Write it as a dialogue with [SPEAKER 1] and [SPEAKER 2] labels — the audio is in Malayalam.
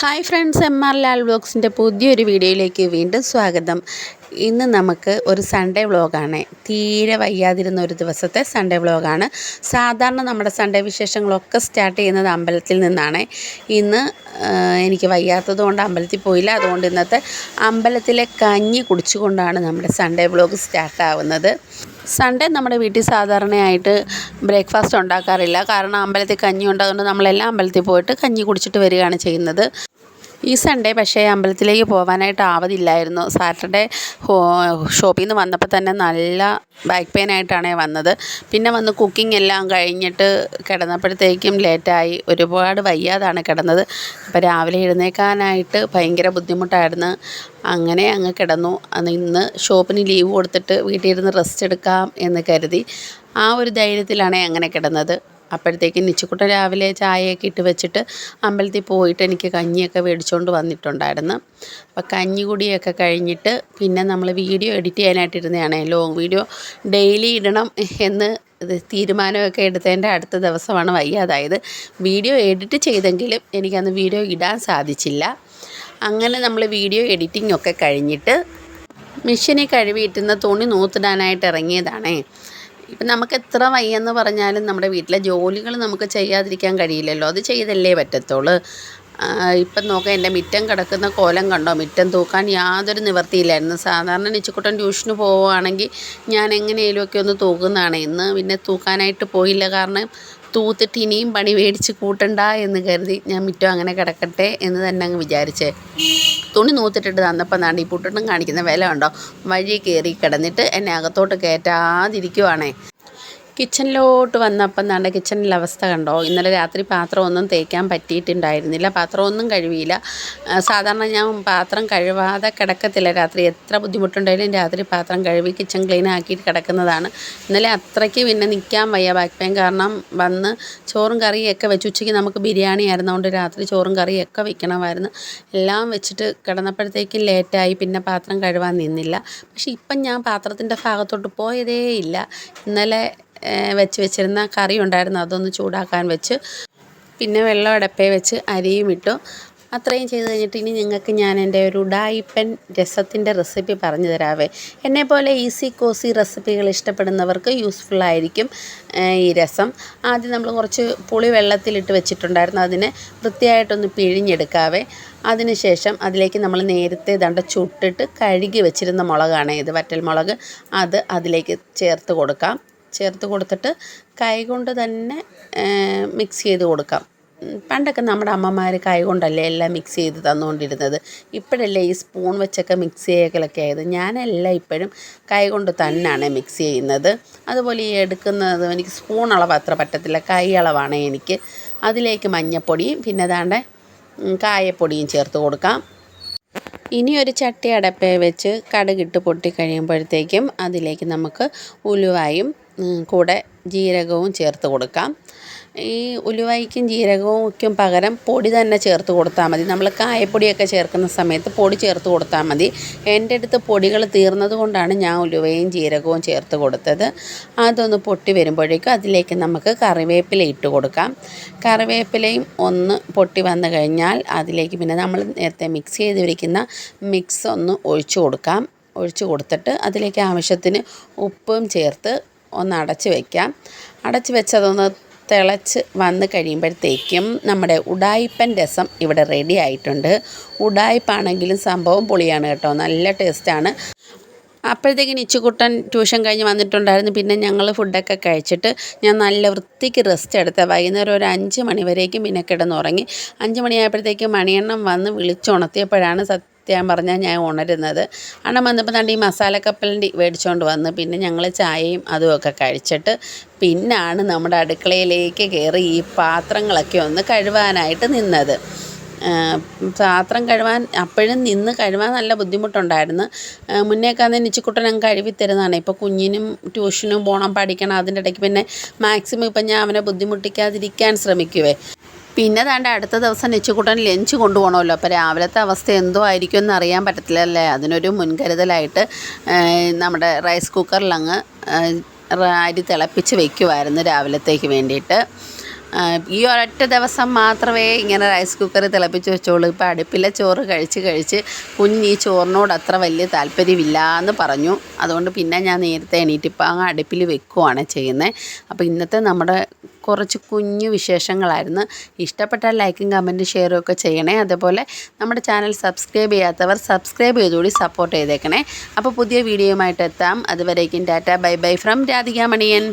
[SPEAKER 1] Hi friends M R Lal വ്ലോഗ്സിന്റെ പുതിയൊരു വീഡിയോയിലേക്ക് വീണ്ടും സ്വാഗതം. ഇന്ന് നമുക്ക് ഒരു സൺഡേ വ്ളോഗാണ് തീരെ വയ്യാതിരുന്ന ഒരു ദിവസത്തെ സൺഡേ വ്ളോഗാണ് സാധാരണ നമ്മുടെ സൺഡേ വിശേഷങ്ങളൊക്കെ സ്റ്റാർട്ട് ചെയ്യുന്നത് അമ്പലത്തിൽ നിന്നാണ്. ഇന്ന് എനിക്ക് വയ്യാത്തതുകൊണ്ട് അമ്പലത്തിൽ പോയില്ല. അതുകൊണ്ട് ഇന്നത്തെ അമ്പലത്തിലെ കഞ്ഞി കുടിച്ചുകൊണ്ടാണ് നമ്മുടെ സൺഡേ വ്ളോഗ് സ്റ്റാർട്ടാവുന്നത് സൺഡേ നമ്മുടെ വീട്ടിൽ സാധാരണയായിട്ട് ബ്രേക്ക്ഫാസ്റ്റ് ഉണ്ടാക്കാറില്ല. കാരണം അമ്പലത്തിൽ കഞ്ഞി ഉണ്ടാകുന്നത് നമ്മളെല്ലാം അമ്പലത്തിൽ പോയിട്ട് കഞ്ഞി കുടിച്ചിട്ട് വരികയാണ് ചെയ്യുന്നത്. ഈ സൺഡേ പക്ഷേ അമ്പലത്തിലേക്ക് പോകാനായിട്ട് ആവതില്ലായിരുന്നു സാറ്റർഡേ ഷോപ്പിൽ നിന്ന് വന്നപ്പോൾ തന്നെ നല്ല ബാക്ക് പെയിൻ ആയിട്ടാണ് വന്നത്. പിന്നെ വന്ന് കുക്കിംഗ് എല്ലാം കഴിഞ്ഞിട്ട് കിടന്നപ്പോഴത്തേക്കും ലേറ്റായി ഒരുപാട് വയ്യാതാണ് കിടന്നത്. അപ്പോൾ രാവിലെ എഴുന്നേക്കാനായിട്ട് ഭയങ്കര ബുദ്ധിമുട്ടായിരുന്നു. അങ്ങനെ അങ്ങ് കിടന്നു. അന്ന് ഇന്ന് ഷോപ്പിന് ലീവ് കൊടുത്തിട്ട് വീട്ടിൽ ഇരുന്ന് റെസ്റ്റ് എടുക്കാം എന്ന് കരുതി. ആ ഒരു ധൈര്യത്തിലാണ് അങ്ങനെ കിടന്നത്. അപ്പോഴത്തേക്കും നിച്ചുക്കുട്ടൻ രാവിലെ ചായയൊക്കെ ഇട്ട് വെച്ചിട്ട് അമ്പലത്തിൽ പോയിട്ട് എനിക്ക് കഞ്ഞിയൊക്കെ മേടിച്ചുകൊണ്ട് വന്നിട്ടുണ്ടായിരുന്നു. അപ്പോൾ കഞ്ഞി കുടിയൊക്കെ കഴിഞ്ഞിട്ട് പിന്നെ നമ്മൾ വീഡിയോ എഡിറ്റ് ചെയ്യാനായിട്ട് ഇരുന്നതാണ് ലോങ് വീഡിയോ ഡെയിലി ഇടണം എന്ന് തീരുമാനമൊക്കെ എടുത്തതിന്റെ അടുത്ത ദിവസമാണ് വയ്യാതായത്. വീഡിയോ എഡിറ്റ് ചെയ്തെങ്കിലും എനിക്കന്ന് വീഡിയോ ഇടാൻ സാധിച്ചില്ല. അങ്ങനെ നമ്മൾ വീഡിയോ എഡിറ്റിംഗ് ഒക്കെ കഴിഞ്ഞിട്ട് മെഷീനിൽ കഴുകിയിട്ടുന്ന തുണി നൂത്തിടാനായിട്ട് ഇറങ്ങിയതാണേ. ഇപ്പം നമുക്ക് എത്ര വയ്യെന്ന് പറഞ്ഞാലും നമ്മുടെ വീട്ടിലെ ജോലികൾ നമുക്ക് ചെയ്യാതിരിക്കാൻ കഴിയില്ലല്ലോ. അത് ചെയ്തല്ലേ പറ്റത്തുള്ളൂ. ഇപ്പം നോക്കാം എന്റെ മിറ്റം കിടക്കുന്ന കോലം കണ്ടോ? മിറ്റം തൂക്കാൻ യാതൊരു നിവർത്തിയില്ലായിരുന്നു സാധാരണ നിച്ചുക്കുട്ടൻ ട്യൂഷന് പോവുകയാണെങ്കിൽ ഞാൻ എങ്ങനെയെങ്കിലുമൊക്കെ ഒന്ന് തൂക്കുന്നതാണ്. ഇന്ന് പിന്നെ തൂക്കാനായിട്ട് പോയില്ല കാരണം തൂത്തിട്ട് ഇനിയും പണി മേടിച്ച് കൂട്ടണ്ട എന്ന് കരുതി ഞാൻ മിറ്റം അങ്ങനെ കിടക്കട്ടെ എന്ന് തന്നെ അങ്ങ് വിചാരിച്ചേ. തുണി നൂത്തിട്ടിട്ട് തന്നപ്പോൾ നാണ്ട് ഈ പുട്ടിട്ടും കാണിക്കുന്ന വില ഉണ്ടോ വഴി കയറി കിടന്നിട്ട് എന്നെ അകത്തോട്ട് കയറ്റാതിരിക്കുവാണേ. കിച്ചണിലോട്ട് വന്നപ്പം നാണ്ട കിച്ചണിലെ അവസ്ഥ കണ്ടോ? ഇന്നലെ രാത്രി പാത്രം ഒന്നും തേക്കാൻ പറ്റിയിട്ടുണ്ടായിരുന്നില്ല. പാത്രം ഒന്നും കഴുകിയില്ല സാധാരണ ഞാൻ പാത്രം കഴുകാതെ കിടക്കത്തില്ല. രാത്രി എത്ര ബുദ്ധിമുട്ടുണ്ടായാലും രാത്രി പാത്രം കഴുകി കിച്ചൺ ക്ലീൻ ആക്കിയിട്ട് കിടക്കുന്നതാണ്. ഇന്നലെ അത്രയ്ക്ക് പിന്നെ നിൽക്കാൻ വയ്യ. ബാക്ക് പെയിൻ കാരണം വന്ന് ചോറും കറിയൊക്കെ വെച്ച് ഉച്ചയ്ക്ക് നമുക്ക് ബിരിയാണി ആയിരുന്നതുകൊണ്ട് രാത്രി ചോറും കറിയൊക്കെ വെക്കണമായിരുന്നു. എല്ലാം വെച്ചിട്ട് കിടന്നപ്പോഴത്തേക്കും ലേറ്റായി പിന്നെ പാത്രം കഴുവാൻ നിന്നില്ല. പക്ഷേ ഇപ്പം ഞാൻ പാത്രത്തിന്റെ ഭാഗത്തോട്ട് പോയതേ ഇല്ല. ഇന്നലെ വെച്ച് വെച്ചിരുന്ന കറി ഉണ്ടായിരുന്നു. അതൊന്ന് ചൂടാക്കാൻ വെച്ച് പിന്നെ വെള്ളം അടപ്പേ വെച്ച് അരിയും ഇട്ടു. അത്രയും ചെയ്ത് കഴിഞ്ഞിട്ട് ഇനി നിങ്ങൾക്ക് ഞാൻ എന്റെ ഒരു ഉഡായിപ്പൻ രസത്തിന്റെ റെസിപ്പി പറഞ്ഞു തരാവേ. പോലെ ഈസി കോസി റെസിപ്പികൾ ഇഷ്ടപ്പെടുന്നവർക്ക് യൂസ്ഫുൾ ആയിരിക്കും ഈ രസം. ആദ്യം നമ്മൾ കുറച്ച് പുളി വെള്ളത്തിലിട്ട് വെച്ചിട്ടുണ്ടായിരുന്നു. അതിനെ വൃത്തിയായിട്ടൊന്ന് പിഴിഞ്ഞെടുക്കാവേ. അതിനുശേഷം അതിലേക്ക് നമ്മൾ നേരത്തെ ദണ്ട ചുട്ടിട്ട് കഴുകി വെച്ചിരുന്ന മുളകാണ് ഇത് വറ്റൽ മുളക് അത് അതിലേക്ക് ചേർത്ത് കൊടുക്കാം. ചേർത്ത് കൊടുത്തിട്ട് കൈകൊണ്ട് തന്നെ മിക്സ് ചെയ്ത് കൊടുക്കാം. പണ്ടൊക്കെ നമ്മുടെ അമ്മമാർ കൈകൊണ്ടല്ലേ എല്ലാം മിക്സ് ചെയ്ത് തന്നുകൊണ്ടിരുന്നത് ഇപ്പോഴല്ലേ ഈ സ്പൂൺ വെച്ചൊക്കെ മിക്സ് ചെയ്യലൊക്കെ ആയത്. ഞാനെല്ലാം ഇപ്പോഴും കൈകൊണ്ട് തന്നെയാണ് മിക്സ് ചെയ്യുന്നത്. അതുപോലെ ഈ എടുക്കുന്നത് എനിക്ക് സ്പൂൺ അളവ് അത്ര പറ്റത്തില്ല. കൈ അളവാണ് എനിക്ക്. അതിലേക്ക് മഞ്ഞപ്പൊടിയും പിന്നെ അതാണ്ട് കായപ്പൊടിയും ചേർത്ത് കൊടുക്കാം. ഇനി ഒരു ചട്ടി അടപ്പേ വെച്ച് കടുകിട്ട് പൊട്ടിക്കഴിയുമ്പോഴത്തേക്കും അതിലേക്ക് നമുക്ക് ഉലുവായും കൂടെ ജീരകവും ചേർത്ത് കൊടുക്കാം. ഈ ഉലുവായിക്കും ജീരകവും ഒക്കെ പകരം പൊടി തന്നെ ചേർത്ത് കൊടുത്താൽ മതി. നമ്മൾ കായപ്പൊടിയൊക്കെ ചേർക്കുന്ന സമയത്ത് പൊടി ചേർത്ത് കൊടുത്താൽ മതി. എന്റെ അടുത്ത് പൊടികൾ തീർന്നത് കൊണ്ടാണ് ഞാൻ ഉലുവയും ജീരകവും ചേർത്ത് കൊടുത്തത്. അതൊന്ന് പൊട്ടി വരുമ്പോഴേക്കും അതിലേക്ക് നമുക്ക് കറിവേപ്പില ഇട്ട് കൊടുക്കാം. കറിവേപ്പിലയും ഒന്ന് പൊട്ടി വന്നു കഴിഞ്ഞാൽ അതിലേക്ക് പിന്നെ നമ്മൾ നേരത്തെ മിക്സ് ചെയ്ത് വിരിക്കുന്ന മിക്സ് ഒന്ന് ഒഴിച്ചു കൊടുക്കാം. ഒഴിച്ചു കൊടുത്തിട്ട് അതിലേക്ക് ആവശ്യത്തിന് ഉപ്പും ചേർത്ത് ഒന്ന് അടച്ച് വയ്ക്കാം അടച്ച് വെച്ചതൊന്ന് തിളച്ച് വന്ന് കഴിയുമ്പോഴത്തേക്കും നമ്മുടെ ഉഡായിപ്പൻ രസം ഇവിടെ റെഡി ആയിട്ടുണ്ട്. ഉടായിപ്പാണെങ്കിലും സംഭവം പുളിയാണ് കേട്ടോ. നല്ല ടേസ്റ്റാണ് അപ്പോഴത്തേക്കും ഇച്ചുകുട്ടൻ ട്യൂഷൻ കഴിഞ്ഞ് വന്നിട്ടുണ്ടായിരുന്നു. പിന്നെ ഞങ്ങൾ ഫുഡൊക്കെ കഴിച്ചിട്ട് ഞാൻ നല്ല വൃത്തിക്ക് റെസ്റ്റ് എടുത്ത വൈകുന്നേരം ഒരു അഞ്ച് മണി വരേക്കും പിന്നെ കിടന്നുറങ്ങി. അഞ്ച് മണിയായപ്പോഴത്തേക്കും മണിയെണ്ണം വന്ന് വിളിച്ചുണർത്തിയപ്പോഴാണ് സത്യം പറഞ്ഞാൽ ഞാൻ ഉണരുന്നത്. അണ്ണം വന്നപ്പോൾ തണ്ട് ഈ മസാലക്കപ്പലിന്റെ മേടിച്ചുകൊണ്ട് വന്ന്. പിന്നെ ഞങ്ങൾ ചായയും അതുമൊക്കെ കഴിച്ചിട്ട് പിന്നാണ് നമ്മുടെ അടുക്കളയിലേക്ക് കയറി ഈ പാത്രങ്ങളൊക്കെ ഒന്ന് കഴുവാനായിട്ട് നിന്നത്. പാത്രം കഴുവാൻ അപ്പോഴും നിന്ന് കഴുവാൻ നല്ല ബുദ്ധിമുട്ടുണ്ടായിരുന്നു. ആ, മുന്നേക്കാന്ന് നിച്ചിക്കുട്ടൻ അങ്ങ് കഴുകി തരുന്നതാണ്. ഇപ്പോൾ കുഞ്ഞിനും ട്യൂഷനും പോകണം പഠിക്കണം അതിന്റെ ഇടയ്ക്ക് പിന്നെ മാക്സിമം ഇപ്പം ഞാൻ അവനെ ബുദ്ധിമുട്ടിക്കാതിരിക്കാൻ ശ്രമിക്കുവേ. പിന്നെ താണ്ട അടുത്ത ദിവസം നെച്ചുകൂട്ടൻ ലഞ്ച് കൊണ്ടുപോകണമല്ലോ. അപ്പോൾ രാവിലത്തെ അവസ്ഥ എന്തോ ആയിരിക്കും എന്ന് അറിയാൻ പറ്റത്തില്ലല്ലേ? അതിനൊരു മുൻകരുതലായിട്ട് നമ്മുടെ റൈസ് കുക്കറിൽ അങ്ങ് അരി തിളപ്പിച്ച് വെക്കുമായിരുന്നു രാവിലത്തേക്ക് വേണ്ടിയിട്ട്. ഈ ഒരൊറ്റ ദിവസം മാത്രമേ ഇങ്ങനെ റൈസ് കുക്കർ തിളപ്പിച്ച് വെച്ചോളൂ. ഇപ്പോൾ അടുപ്പിലെ ചോറ് കഴിച്ച് കഴിച്ച് കുഞ്ഞ് ഈ ചോറിനോട് അത്ര വലിയ താല്പര്യമില്ല എന്ന് പറഞ്ഞു. അതുകൊണ്ട് പിന്നെ ഞാൻ നേരത്തെ എണീറ്റിപ്പോൾ അങ്ങ് അടുപ്പിൽ വെക്കുവാണ് ചെയ്യുന്നത്. അപ്പോൾ ഇന്നത്തെ നമ്മുടെ കുറച്ച് കുഞ്ഞു വിശേഷങ്ങളായിരുന്നു. ഇഷ്ടപ്പെട്ടാൽ ലൈക്കും കമന്റും ഷെയറും ഒക്കെ ചെയ്യണേ. അതുപോലെ നമ്മുടെ ചാനൽ സബ്സ്ക്രൈബ് ചെയ്യാത്തവർ സബ്സ്ക്രൈബ് ചെയ്തുകൂടി സപ്പോർട്ട് ചെയ്തേക്കണേ. അപ്പോൾ പുതിയ വീഡിയോയുമായിട്ട് എത്താം. അതുവരേക്കും tata. Bye bye. From Radhika Maniyan